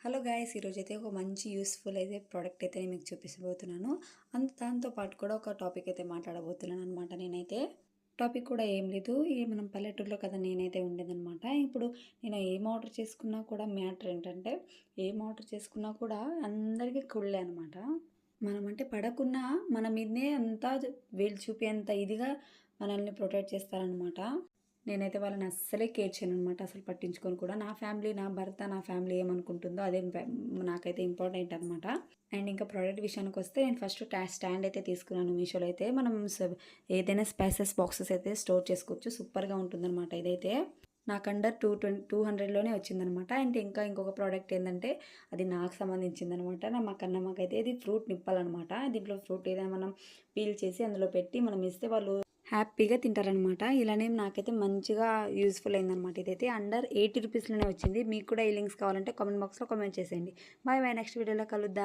Hello guys ఈరోజు అయితే ఒక మంచి యూస్ఫుల్ అయితే ప్రోడక్ట్ అయితే నేను మీకు చూపించబోతున్నాను. అంత దాంతో పాటు కూడా ఒక టాపిక్ అయితే మాట్లాడబోతున్నాను అనమాట నేనైతే. టాపిక్ కూడా ఏం లేదు ఈ మనం పల్లెటూరులో కదా నేనైతే ఉండేదనమాట. ఇప్పుడు నేను ఏం ఆర్డర్ చేసుకున్నా కూడా మ్యాటర్ ఏంటంటే ఏం ఆర్డర్ చేసుకున్నా కూడా అందరికీ కుళ్ళే అనమాట. మనమంటే పడకున్నా మన మీదనే అంతా వీళ్ళు చూపేంత ఇదిగా మనల్ని ప్రొటెక్ట్ చేస్తారనమాట. నేనైతే వాళ్ళని అస్సలే కేర్ చేయను అనమాట అసలు పట్టించుకొని కూడా. నా ఫ్యామిలీ నా భర్త నా ఫ్యామిలీ ఏమనుకుంటుందో అదే నాకైతే ఇంపార్టెంట్ అనమాట అండ్ ఇంకా ప్రోడక్ట్ విషయానికి వస్తే నేను ఫస్ట్ స్టాండ్ అయితే తీసుకున్నాను మీషోలో అయితే. మనం ఏదైనా స్పైసెస్ బాక్సెస్ అయితే స్టోర్ చేసుకోవచ్చు. సూపర్గా ఉంటుందన్నమాట ఇదైతే. నాకు అండర్ టూ ట్వంటీ టూ హండ్రెడ్లోనే వచ్చిందనమాట అండ్ ఇంకా ఇంకొక ప్రోడక్ట్ ఏంటంటే అది నాకు సంబంధించిందనమాట నా మా కన్నమ్మకైతే ఇది ఫ్రూట్ నిప్పాలన్నమాట. దీంట్లో ఫ్రూట్ ఏదైనా మనం పీల్ చేసి అందులో పెట్టి మనం ఇస్తే వాళ్ళు హ్యాపీగా తింటారనమాట ఇలానే నాకైతే మంచిగా యూస్ఫుల్ అయిందనమాట ఇదైతే. అండర్ ఎయిటీ రూపీస్లోనే వచ్చింది. మీకు కూడా ఈ లింక్స్ కావాలంటే కామెంట్ బాక్స్లో కామెంట్ చేసేయండి. Bye bye. నెక్స్ట్ వీడియోలో కలుద్దాం.